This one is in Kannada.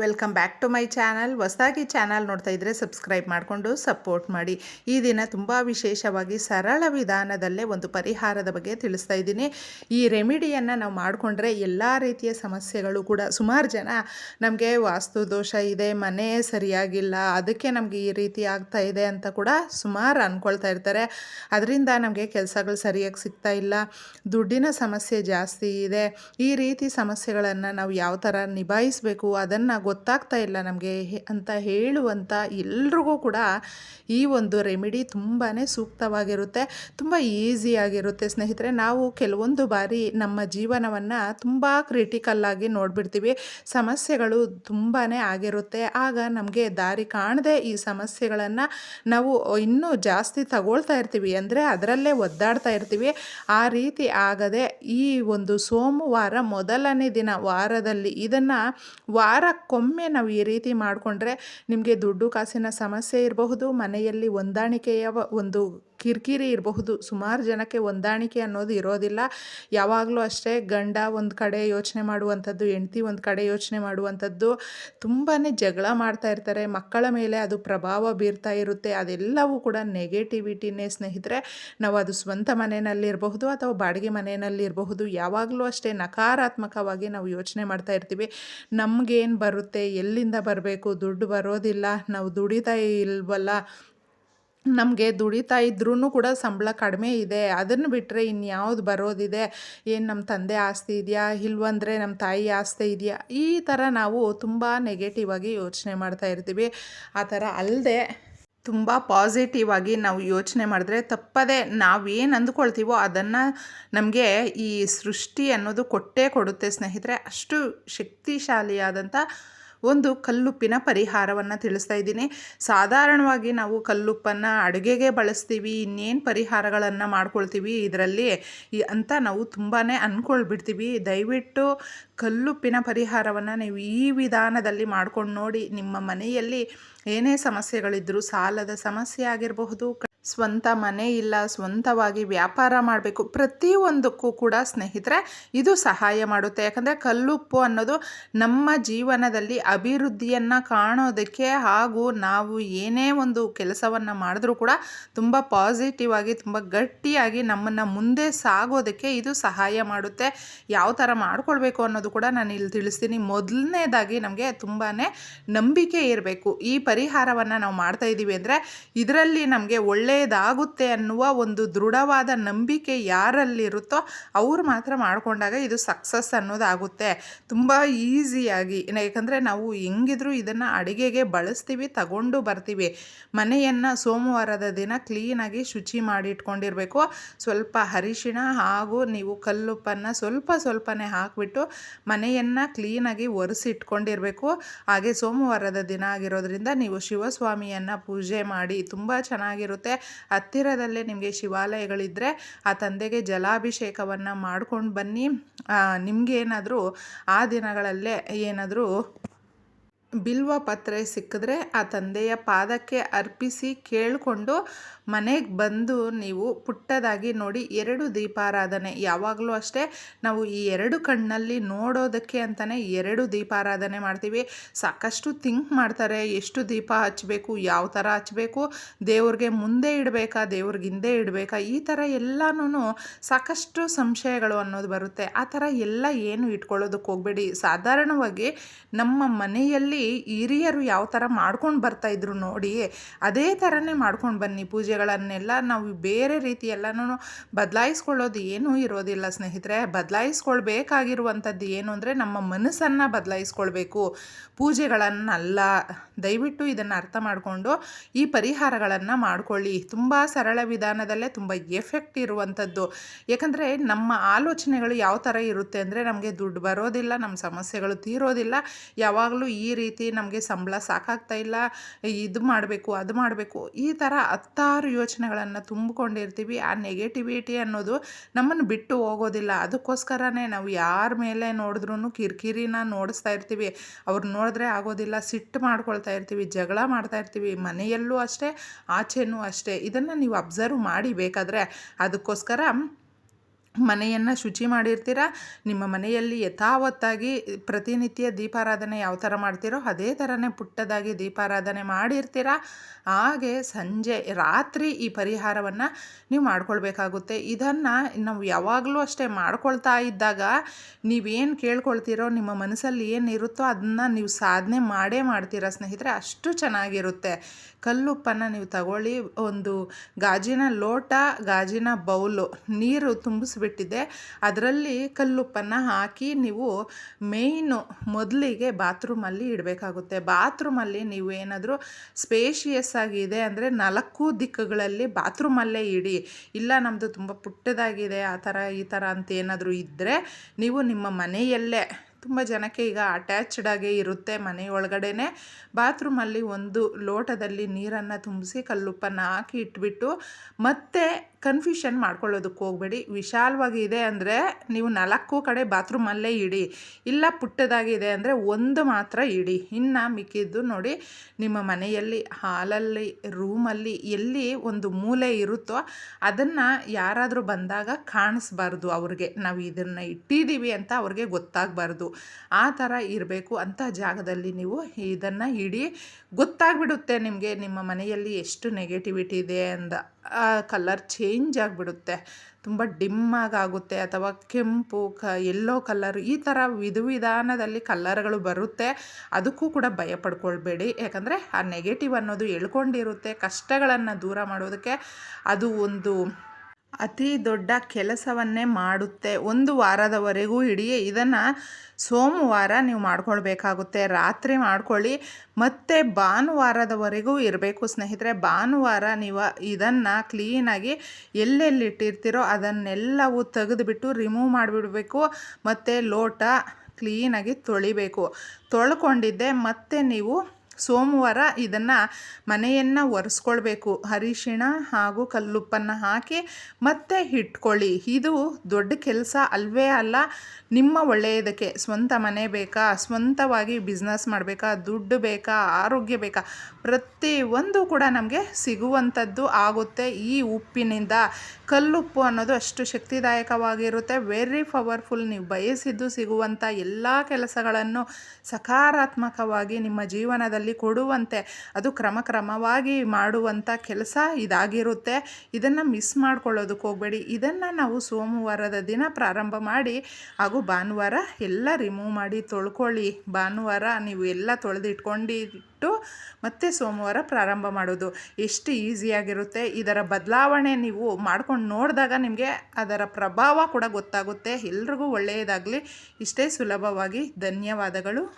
Welcome back to my channel ಹೊಸದಾಗಿ ಚಾನಲ್ ನೋಡ್ತಾ ಇದ್ದರೆ ಸಬ್ಸ್ಕ್ರೈಬ್ ಮಾಡಿಕೊಂಡು ಸಪೋರ್ಟ್ ಮಾಡಿ. ಈ ದಿನ ತುಂಬ ವಿಶೇಷವಾಗಿ ಸರಳ ವಿಧಾನದಲ್ಲೇ ಒಂದು ಪರಿಹಾರದ ಬಗ್ಗೆ ತಿಳಿಸ್ತಾ ಇದ್ದೀನಿ. ಈ ರೆಮಿಡಿಯನ್ನು ನಾವು ಮಾಡಿಕೊಂಡ್ರೆ ಎಲ್ಲ ರೀತಿಯ ಸಮಸ್ಯೆಗಳು ಕೂಡ ಸುಮಾರು ಜನ ನಮಗೆ ವಾಸ್ತು ದೋಷ ಇದೆ, ಮನೆ ಸರಿಯಾಗಿಲ್ಲ, ಅದಕ್ಕೆ ನಮಗೆ ಈ ರೀತಿ ಆಗ್ತಾ ಇದೆ ಅಂತ ಕೂಡ ಸುಮಾರು ಅಂದ್ಕೊಳ್ತಾ ಇರ್ತಾರೆ. ಅದರಿಂದ ನಮಗೆ ಕೆಲಸಗಳು ಸರಿಯಾಗಿ ಸಿಗ್ತಾ ಇಲ್ಲ, ದುಡ್ಡಿನ ಸಮಸ್ಯೆ ಜಾಸ್ತಿ ಇದೆ. ಈ ರೀತಿ ಸಮಸ್ಯೆಗಳನ್ನು ನಾವು ಯಾವ ಥರ ನಿಭಾಯಿಸಬೇಕು, ಅದನ್ನು ಗೊತ್ತಾಗ್ತಾ ಇಲ್ಲ ನಮಗೆ ಅಂತ ಹೇಳುವಂಥ ಎಲ್ರಿಗೂ ಕೂಡ ಈ ಒಂದು ರೆಮಿಡಿ ತುಂಬಾ ಸೂಕ್ತವಾಗಿರುತ್ತೆ, ತುಂಬ ಈಸಿಯಾಗಿರುತ್ತೆ ಸ್ನೇಹಿತರೆ, ನಾವು ಕೆಲವೊಂದು ಬಾರಿ ನಮ್ಮ ಜೀವನವನ್ನು ತುಂಬ ಕ್ರಿಟಿಕಲ್ಲಾಗಿ ನೋಡಿಬಿಡ್ತೀವಿ. ಸಮಸ್ಯೆಗಳು ತುಂಬಾ ಆಗಿರುತ್ತೆ. ಆಗ ನಮಗೆ ದಾರಿ ಕಾಣದೆ ಈ ಸಮಸ್ಯೆಗಳನ್ನು ನಾವು ಇನ್ನೂ ಜಾಸ್ತಿ ತಗೊಳ್ತಾ ಇರ್ತೀವಿ. ಅಂದರೆ ಅದರಲ್ಲೇ ಒದ್ದಾಡ್ತಾ ಇರ್ತೀವಿ. ಆ ರೀತಿ ಆಗದೆ ಈ ಒಂದು ಸೋಮವಾರ ಮೊದಲನೇ ದಿನ ವಾರದಲ್ಲಿ ಇದನ್ನು ವಾರಕ್ಕೊಮ್ಮೆ ನಾವು ಈ ರೀತಿ ಮಾಡಿಕೊಂಡ್ರೆ ನಿಮಗೆ ದುಡ್ಡು ಕಾಸಿನ ಸಮಸ್ಯೆ ಇರಬಹುದು ಮನೆಯಲ್ಲಿ ಹೊಂದಾಣಿಕೆಯ ಒಂದು ಕಿರಿಕಿರಿ ಇರಬಹುದು. ಸುಮಾರು ಜನಕ್ಕೆ ಹೊಂದಾಣಿಕೆ ಅನ್ನೋದು ಇರೋದಿಲ್ಲ. ಯಾವಾಗಲೂ ಅಷ್ಟೇ ಗಂಡ ಒಂದು ಕಡೆ ಯೋಚನೆ ಮಾಡುವಂಥದ್ದು, ಹೆಂಡ್ತಿ ಒಂದು ಕಡೆ ಯೋಚನೆ ಮಾಡುವಂಥದ್ದು. ತುಂಬಾ ಜಗಳ ಮಾಡ್ತಾ ಇರ್ತಾರೆ. ಮಕ್ಕಳ ಮೇಲೆ ಅದು ಪ್ರಭಾವ ಬೀರ್ತಾ ಇರುತ್ತೆ. ಅದೆಲ್ಲವೂ ಕೂಡ ನೆಗೆಟಿವಿಟಿನೇ ಸ್ನೇಹಿತರೆ, ನಾವು ಅದು ಸ್ವಂತ ಮನೆಯಲ್ಲಿರಬಹುದು ಅಥವಾ ಬಾಡಿಗೆ ಮನೆಯಲ್ಲಿರಬಹುದು ಯಾವಾಗಲೂ ಅಷ್ಟೇ ನಕಾರಾತ್ಮಕವಾಗಿ ನಾವು ಯೋಚನೆ ಮಾಡ್ತಾ ಇರ್ತೀವಿ. ನಮಗೇನು ಬರುತ್ತೆ? ಎಲ್ಲಿಂದ ಬರಬೇಕು? ದುಡ್ಡು ಬರೋದಿಲ್ಲ. ನಾವು ದುಡಿತಾ ಇಲ್ವಲ್ಲ? ನಮಗೆ ದುಡಿತಾ ಇದ್ರೂ ಕೂಡ ಸಂಬಳ ಕಡಿಮೆ ಇದೆ. ಅದನ್ನು ಬಿಟ್ಟರೆ ಇನ್ಯಾವುದು ಬರೋದಿದೆ? ಏನು ನಮ್ಮ ತಂದೆ ಆಸ್ತಿ ಇದೆಯಾ? ಇಲ್ವಂದರೆ ನಮ್ಮ ತಾಯಿ ಆಸ್ತಿ ಇದೆಯಾ? ಈ ಥರ ನಾವು ತುಂಬ ನೆಗೆಟಿವ್ ಆಗಿ ಯೋಚನೆ ಮಾಡ್ತಾ ಇರ್ತೀವಿ. ಆ ಥರ ಅಲ್ಲದೆ ತುಂಬ ಪಾಸಿಟಿವ್ ಆಗಿ ನಾವು ಯೋಚನೆ ಮಾಡಿದ್ರೆ ತಪ್ಪದೇ ನಾವೇನು ಅಂದ್ಕೊಳ್ತೀವೋ ಅದನ್ನು ನಮಗೆ ಈ ಸೃಷ್ಟಿ ಅನ್ನೋದು ಕೊಟ್ಟೇ ಕೊಡುತ್ತೆ ಸ್ನೇಹಿತರೆ. ಅಷ್ಟು ಶಕ್ತಿಶಾಲಿಯಾದಂಥ ಒಂದು ಕಲ್ಲುಪ್ಪಿನ ಪರಿಹಾರವನ್ನು ತಿಳಿಸ್ತಾ ಇದ್ದೀನಿ. ಸಾಧಾರಣವಾಗಿ ನಾವು ಕಲ್ಲುಪ್ಪನ್ನು ಅಡುಗೆಗೆ ಬಳಸ್ತೀವಿ, ಇನ್ನೇನು ಪರಿಹಾರಗಳನ್ನು ಮಾಡ್ಕೊಳ್ತೀವಿ ಇದರಲ್ಲಿ ಅಂತ ನಾವು ತುಂಬಾ ಅಂದ್ಕೊಳ್ಬಿಡ್ತೀವಿ ದಯವಿಟ್ಟು ಕಲ್ಲುಪ್ಪಿನ ಪರಿಹಾರವನ್ನು ನೀವು ಈ ವಿಧಾನದಲ್ಲಿ ಮಾಡ್ಕೊಂಡು ನೋಡಿ ನಿಮ್ಮ ಮನೆಯಲ್ಲಿ ಏನೇ ಸಮಸ್ಯೆಗಳಿದ್ದರೂ ಸಾಲದ ಸಮಸ್ಯೆ ಆಗಿರಬಹುದು ಸ್ವಂತ ಮನೆ ಇಲ್ಲ, ಸ್ವಂತವಾಗಿ ವ್ಯಾಪಾರ ಮಾಡಬೇಕು, ಪ್ರತಿಯೊಂದಕ್ಕೂ ಕೂಡ ಸ್ನೇಹಿತರೆ ಇದು ಸಹಾಯ ಮಾಡುತ್ತೆ. ಯಾಕಂದರೆ ಕಲ್ಲುಪ್ಪು ಅನ್ನೋದು ನಮ್ಮ ಜೀವನದಲ್ಲಿ ಅಭಿವೃದ್ಧಿಯನ್ನು ಕಾಣೋದಕ್ಕೆ ಹಾಗೂ ನಾವು ಏನೇ ಒಂದು ಕೆಲಸವನ್ನು ಮಾಡಿದ್ರೂ ಕೂಡ ತುಂಬ ಪಾಸಿಟಿವ್ ಆಗಿ, ತುಂಬ ಗಟ್ಟಿಯಾಗಿ ನಮ್ಮನ್ನು ಮುಂದೆ ಸಾಗೋದಕ್ಕೆ ಇದು ಸಹಾಯ ಮಾಡುತ್ತೆ. ಯಾವ ಥರ ಮಾಡ್ಕೊಳ್ಬೇಕು ಅನ್ನೋದು ಕೂಡ ನಾನು ಇಲ್ಲಿ ತಿಳಿಸ್ತೀನಿ. ಮೊದಲನೇದಾಗಿ ನಮಗೆ ತುಂಬಾ ನಂಬಿಕೆ ಇರಬೇಕು. ಈ ಪರಿಹಾರವನ್ನು ನಾವು ಮಾಡ್ತಾ ಇದ್ದೀವಿ ಅಂದರೆ ಇದರಲ್ಲಿ ನಮಗೆ ಒಳ್ಳೆ ಒಳ್ಳೆಯದಾಗುತ್ತೆ ಅನ್ನುವ ಒಂದು ದೃಢವಾದ ನಂಬಿಕೆ ಯಾರಲ್ಲಿರುತ್ತೋ ಅವ್ರು ಮಾತ್ರ ಮಾಡಿಕೊಂಡಾಗ ಇದು ಸಕ್ಸಸ್ ಅನ್ನೋದಾಗುತ್ತೆ. ತುಂಬ ಈಸಿಯಾಗಿ ಯಾಕಂದರೆ ನಾವು ಹೆಂಗಿದ್ರೂ ಇದನ್ನು ಅಡುಗೆಗೆ ಬಳಸ್ತೀವಿ, ತಗೊಂಡು ಬರ್ತೀವಿ. ಮನೆಯನ್ನು ಸೋಮವಾರದ ದಿನ ಕ್ಲೀನಾಗಿ ಶುಚಿ ಮಾಡಿ ಇಟ್ಕೊಂಡಿರಬೇಕು ಸ್ವಲ್ಪ ಅರಿಶಿಣ ಹಾಗೂ ನೀವು ಕಲ್ಲುಪ್ಪನ್ನು ಸ್ವಲ್ಪ ಸ್ವಲ್ಪನೇ ಹಾಕಿಬಿಟ್ಟು ಮನೆಯನ್ನು ಕ್ಲೀನಾಗಿ ಒರೆಸಿಟ್ಕೊಂಡಿರಬೇಕು. ಹಾಗೆ ಸೋಮವಾರದ ದಿನ ಆಗಿರೋದ್ರಿಂದ ನೀವು ಶಿವಸ್ವಾಮಿಯನ್ನು ಪೂಜೆ ಮಾಡಿ ತುಂಬ ಚೆನ್ನಾಗಿರುತ್ತೆ. ಹತ್ತಿರದಲ್ಲೇ ನಿಮಗೆ ಶಿವಾಲಯಗಳಿದ್ದರೆ ಆ ತಂದೆಗೆ ಜಲಾಭಿಷೇಕವನ್ನು ಮಾಡ್ಕೊಂಡು ಬನ್ನಿ. ನಿಮಗೇನಾದರೂ ಆ ದಿನಗಳಲ್ಲೇ ಏನಾದರೂ ಬಿಲ್ವ ಪತ್ರೆ ಸಿಕ್ಕಿದ್ರೆ ಆ ತಂದೆಯ ಪಾದಕ್ಕೆ ಅರ್ಪಿಸಿ ಕೇಳಿಕೊಂಡು ಮನೆಗೆ ಬಂದು ನೀವು ಪುಟ್ಟದಾಗಿ ನೋಡಿ ಎರಡು ದೀಪಾರಾಧನೆ. ಯಾವಾಗಲೂ ಅಷ್ಟೇ ನಾವು ಈ ಎರಡು ಕಣ್ಣಲ್ಲಿ ನೋಡೋದಕ್ಕೆ ಅಂತಲೇ ಎರಡು ದೀಪಾರಾಧನೆ ಮಾಡ್ತೀವಿ. ಸಾಕಷ್ಟು ಥಿಂಕ್ ಮಾಡ್ತಾರೆ. ಎಷ್ಟು ದೀಪ ಹಚ್ಚಬೇಕು, ಯಾವ ಥರ ಹಚ್ಚಬೇಕು, ದೇವ್ರಿಗೆ ಮುಂದೆ ಇಡಬೇಕಾ, ದೇವ್ರಿಗೆ ಹಿಂದೆ ಇಡಬೇಕಾ, ಈ ಥರ ಎಲ್ಲನೂ ಸಾಕಷ್ಟು ಸಂಶಯಗಳು ಅನ್ನೋದು ಬರುತ್ತೆ. ಆ ಥರ ಎಲ್ಲ ಏನು ಇಟ್ಕೊಳ್ಳೋದಕ್ಕೆ ಹೋಗಬೇಡಿ. ಸಾಧಾರಣವಾಗಿ ನಮ್ಮ ಮನೆಯಲ್ಲಿ ಹಿರಿಯರು ಯಾವ ಥರ ಮಾಡ್ಕೊಂಡು ಬರ್ತಾಯಿದ್ರು ನೋಡಿ, ಅದೇ ಥರನೇ ಮಾಡ್ಕೊಂಡು ಬನ್ನಿ. ಪೂಜೆಗಳನ್ನೆಲ್ಲ ನಾವು ಬೇರೆ ರೀತಿ ಎಲ್ಲನೂ ಬದಲಾಯಿಸ್ಕೊಳ್ಳೋದು ಏನೂ ಇರೋದಿಲ್ಲ ಸ್ನೇಹಿತರೆ. ಬದಲಾಯಿಸ್ಕೊಳ್ಬೇಕಾಗಿರುವಂಥದ್ದು ಏನು ಅಂದರೆ ನಮ್ಮ ಮನಸ್ಸನ್ನು ಬದಲಾಯಿಸ್ಕೊಳ್ಬೇಕು. ಪೂಜೆಗಳನ್ನಲ್ಲ, ದಯವಿಟ್ಟು ಇದನ್ನು ಅರ್ಥ ಮಾಡಿಕೊಂಡು ಈ ಪರಿಹಾರಗಳನ್ನು ಮಾಡಿಕೊಳ್ಳಿ. ತುಂಬ ಸರಳ ವಿಧಾನದಲ್ಲೇ ತುಂಬ ಎಫೆಕ್ಟ್ ಇರುವಂಥದ್ದು. ಯಾಕಂದರೆ ನಮ್ಮ ಆಲೋಚನೆಗಳು ಯಾವ ಥರ ಇರುತ್ತೆ ಅಂದರೆ ನಮಗೆ ದುಡ್ಡು ಬರೋದಿಲ್ಲ, ನಮ್ಮ ಸಮಸ್ಯೆಗಳು ತೀರೋದಿಲ್ಲ. ಯಾವಾಗಲೂ ಈ ರೀತಿ ನಮಗೆ ಸಂಬಳ ಸಾಕಾಗ್ತಾ ಇಲ್ಲ, ಇದು ಮಾಡಬೇಕು, ಅದು ಮಾಡಬೇಕು, ಈ ಥರ ಹತ್ತಾರು ಯೋಚನೆಗಳನ್ನು ತುಂಬಿಕೊಂಡಿರ್ತೀವಿ. ಆ ನೆಗೆಟಿವಿಟಿ ಅನ್ನೋದು ನಮ್ಮನ್ನು ಬಿಟ್ಟು ಹೋಗೋದಿಲ್ಲ. ಅದಕ್ಕೋಸ್ಕರನೇ ನಾವು ಯಾರ ಮೇಲೆ ನೋಡಿದ್ರೂ ಕಿರಿಕಿರಿನ ನೋಡಿಸ್ತಾ ಇರ್ತೀವಿ. ಅವ್ರು ನೋಡಿದ್ರೆ ಆಗೋದಿಲ್ಲ, ಸಿಟ್ಟು ಮಾಡ್ಕೊಳ್ತಾ ಇರ್ತೀವಿ, ಜಗಳ ಮಾಡ್ತಾ ಇರ್ತೀವಿ, ಮನೆಯಲ್ಲೂ ಅಷ್ಟೇ, ಆಚೆನೂ ಅಷ್ಟೇ. ಇದನ್ನು ನೀವು ಅಬ್ಸರ್ವ್ ಮಾಡಿ ಬೇಕಾದರೆ ಅದಕ್ಕೋಸ್ಕರ ಮನೆಯನ್ನು ಶುಚಿ ಮಾಡಿರ್ತೀರ? ನಿಮ್ಮ ಮನೆಯಲ್ಲಿ ಯಥಾವತ್ತಾಗಿ ಪ್ರತಿನಿತ್ಯ ದೀಪಾರಾಧನೆ ಯಾವ ಥರ ಮಾಡ್ತೀರೋ ಅದೇ ಥರನೇ ಪುಟ್ಟದಾಗಿ ದೀಪಾರಾಧನೆ ಮಾಡಿರ್ತೀರ? ಹಾಗೆ ಸಂಜೆ, ರಾತ್ರಿ ಈ ಪರಿಹಾರವನ್ನು ನೀವು ಮಾಡ್ಕೊಳ್ಬೇಕಾಗುತ್ತೆ. ಇದನ್ನು ನಾವು ಯಾವಾಗಲೂ ಅಷ್ಟೇ ಮಾಡ್ಕೊಳ್ತಾ ಇದ್ದಾಗ ನೀವೇನು ಕೇಳ್ಕೊಳ್ತೀರೋ, ನಿಮ್ಮ ಮನಸ್ಸಲ್ಲಿ ಏನಿರುತ್ತೋ ಅದನ್ನು ನೀವು ಸಾಧನೆ ಮಾಡೇ ಮಾಡ್ತೀರಾ ಸ್ನೇಹಿತರೆ? ಅಷ್ಟು ಚೆನ್ನಾಗಿರುತ್ತೆ. ಕಲ್ಲುಪ್ಪನ್ನು ನೀವು ತಗೊಳ್ಳಿ. ಒಂದು ಗಾಜಿನ ಲೋಟ, ಗಾಜಿನ ಬೌಲು, ನೀರು ತುಂಬಿಸ್ಬಿಟ್ಟಿದ್ದೆ ಅದರಲ್ಲಿ ಕಲ್ಲುಪ್ಪನ್ನು ಹಾಕಿ ನೀವು ಮೇಯ್ನು ಮೊದಲಿಗೆ ಬಾತ್ರೂಮಲ್ಲಿ ಇಡಬೇಕಾಗುತ್ತೆ. ಬಾತ್ರೂಮಲ್ಲಿ ನೀವು ಏನಾದರೂ ಸ್ಪೇಷಿಯಸ್ ಆಗಿದೆ ಅಂದರೆ ನಾಲ್ಕು ದಿಕ್ಕುಗಳಲ್ಲಿ ಬಾತ್ರೂಮಲ್ಲೇ ಇಡಿ. ಇಲ್ಲ ನಮ್ಮದು ತುಂಬ ಪುಟ್ಟದಾಗಿದೆ, ಆ ಥರ ಈ ಥರ ಅಂತ ಏನಾದರೂ ಇದ್ದರೆ ನೀವು ನಿಮ್ಮ ಮನೆಯಲ್ಲೇ, ತುಂಬ ಜನಕ್ಕೆ ಈಗ ಅಟ್ಯಾಚ್ಡ್ ಆಗೇ ಇರುತ್ತೆ ಮನೆಯೊಳಗಡೆ ಬಾತ್ರೂಮಲ್ಲಿ ಒಂದು ಲೋಟದಲ್ಲಿ ನೀರನ್ನು ತುಂಬಿಸಿ ಕಲ್ಲುಪ್ಪನ್ನು ಹಾಕಿ ಇಟ್ಬಿಟ್ಟು ಮತ್ತೆ ಕನ್ಫ್ಯೂಷನ್ ಮಾಡ್ಕೊಳ್ಳೋದಕ್ಕೆ ಹೋಗಬೇಡಿ. ವಿಶಾಲವಾಗಿ ಇದೆ ಅಂದರೆ ನೀವು ನಾಲ್ಕು ಕಡೆ ಬಾತ್ರೂಮಲ್ಲೇ ಇಡಿ. ಇಲ್ಲ ಪುಟ್ಟದಾಗಿದೆ ಅಂದರೆ ಒಂದು ಮಾತ್ರ ಇಡಿ. ಇನ್ನು ಮಿಕ್ಕಿದ್ದು ನೋಡಿ, ನಿಮ್ಮ ಮನೆಯಲ್ಲಿ, ಹಾಲಲ್ಲಿ ರೂಮಲ್ಲಿ ಎಲ್ಲಿ ಒಂದು ಮೂಲೆ ಇರುತ್ತೋ ಅದನ್ನು ಯಾರಾದರೂ ಬಂದಾಗ ಕಾಣಿಸ್ಬಾರ್ದು ಅವ್ರಿಗೆ. ನಾವು ಇದನ್ನು ಇಟ್ಟಿದ್ದೀವಿ ಅಂತ ಅವ್ರಿಗೆ ಗೊತ್ತಾಗಬಾರ್ದು. ಆ ಥರ ಇರಬೇಕು ಅಂಥ ಜಾಗದಲ್ಲಿ ನೀವು ಇದನ್ನು ಇಡಿ. ಗೊತ್ತಾಗ್ಬಿಡುತ್ತೆ ನಿಮಗೆ ನಿಮ್ಮ ಮನೆಯಲ್ಲಿ ಎಷ್ಟು ನೆಗೆಟಿವಿಟಿ ಇದೆ ಅಂದ ಕಲರ್ ಚೇಂಜ್ ಆಗಿಬಿಡುತ್ತೆ. ತುಂಬ ಡಿಮ್ಮಾಗಿ ಆಗುತ್ತೆ ಅಥವಾ ಕೆಂಪು, ಕ ಎಲ್ಲೋ ಕಲರ್ ಈ ಥರ ವಿಧ ವಿಧಾನದಲ್ಲಿ ಕಲ್ಲರ್ಗಳು ಬರುತ್ತೆ. ಅದಕ್ಕೂ ಕೂಡ ಭಯ ಪಡ್ಕೊಳ್ಬೇಡಿ. ಯಾಕಂದರೆ ಆ ನೆಗೆಟಿವ್ ಅನ್ನೋದು ಎಳ್ಕೊಂಡಿರುತ್ತೆ ಕಷ್ಟಗಳನ್ನು ದೂರ ಮಾಡೋದಕ್ಕೆ ಅದು ಒಂದು ಅತಿ ದೊಡ್ಡ ಕೆಲಸವನ್ನೇ ಮಾಡುತ್ತೆ. ಒಂದು ವಾರದವರೆಗೂ ಇಡೀ ಇದನ್ನು ಸೋಮವಾರ ನೀವು ಮಾಡ್ಕೊಳ್ಬೇಕಾಗುತ್ತೆ. ರಾತ್ರಿ ಮಾಡ್ಕೊಳ್ಳಿ. ಮತ್ತು ಭಾನುವಾರದವರೆಗೂ ಇರಬೇಕು ಸ್ನೇಹಿತರೆ. ಭಾನುವಾರ ನೀವು ಇದನ್ನು ಕ್ಲೀನಾಗಿ ಎಲ್ಲೆಲ್ಲಿಟ್ಟಿರ್ತೀರೋ ಅದನ್ನೆಲ್ಲವೂ ತೆಗೆದುಬಿಟ್ಟು ರಿಮೂವ್ ಮಾಡಿಬಿಡಬೇಕು. ಮತ್ತು ಲೋಟ ಕ್ಲೀನಾಗಿ ತೊಳಿಬೇಕು. ತೊಳ್ಕೊಂಡಿದ್ದೆ. ಮತ್ತೆ ನೀವು ಸೋಮವಾರ ಇದನ್ನು ಮನೆಯನ್ನು ಒರೆಸ್ಕೊಳ್ಬೇಕು. ಅರಿಶಿಣ ಹಾಗೂ ಕಲ್ಲುಪ್ಪನ್ನು ಹಾಕಿ ಮತ್ತೆ ಇಟ್ಕೊಳ್ಳಿ ಇದು ದೊಡ್ಡ ಕೆಲಸ ಅಲ್ವೇ ಅಲ್ಲ, ನಿಮ್ಮ ಒಳ್ಳೆಯದಕ್ಕೆ. ಸ್ವಂತ ಮನೆ ಬೇಕಾ? ಸ್ವಂತವಾಗಿ ಬಿಸ್ನೆಸ್ ಮಾಡಬೇಕಾ? ದುಡ್ಡು ಬೇಕಾ? ಆರೋಗ್ಯ ಬೇಕಾ? ಪ್ರತಿಯೊಂದು ಕೂಡ ನಮಗೆ ಸಿಗುವಂಥದ್ದು ಆಗುತ್ತೆ ಈ ಉಪ್ಪಿನಿಂದ. ಕಲ್ಲುಪ್ಪು ಅನ್ನೋದು ಅಷ್ಟು ಶಕ್ತಿದಾಯಕವಾಗಿರುತ್ತೆ. ವೆರಿ ಪವರ್ಫುಲ್ ನೀವು ಬಯಸಿದ್ದು ಸಿಗುವಂಥ ಎಲ್ಲ ಕೆಲಸಗಳನ್ನು ಸಕಾರಾತ್ಮಕವಾಗಿ ನಿಮ್ಮ ಜೀವನದಲ್ಲಿ ಕೊಡುವಂತೆ ಅದು ಕ್ರಮ ಕ್ರಮವಾಗಿ ಮಾಡುವಂಥ ಕೆಲಸ ಇದಾಗಿರುತ್ತೆ. ಇದನ್ನು ಮಿಸ್ ಮಾಡ್ಕೊಳ್ಳೋದಕ್ಕೆ ಹೋಗಬೇಡಿ. ಇದನ್ನು ನಾವು ಸೋಮವಾರದ ದಿನ ಪ್ರಾರಂಭ ಮಾಡಿ ಹಾಗೂ ಭಾನುವಾರ ಎಲ್ಲ ರಿಮೂವ್ ಮಾಡಿ ತೊಳ್ಕೊಳ್ಳಿ. ಭಾನುವಾರ ನೀವು ಎಲ್ಲ ತೊಳೆದಿಟ್ಕೊಂಡು ಇಟ್ಟು ಮತ್ತೆ ಸೋಮವಾರ ಪ್ರಾರಂಭ ಮಾಡೋದು. ಎಷ್ಟು ಈಸಿಯಾಗಿರುತ್ತೆ ಇದರ ಬದಲಾವಣೆ ನೀವು ಮಾಡ್ಕೊಂಡು ನೋಡಿದಾಗ ನಿಮಗೆ ಅದರ ಪ್ರಭಾವ ಕೂಡ ಗೊತ್ತಾಗುತ್ತೆ. ಎಲ್ರಿಗೂ ಒಳ್ಳೆಯದಾಗಲಿ. ಇಷ್ಟೇ ಸುಲಭವಾಗಿ ಧನ್ಯವಾದಗಳು.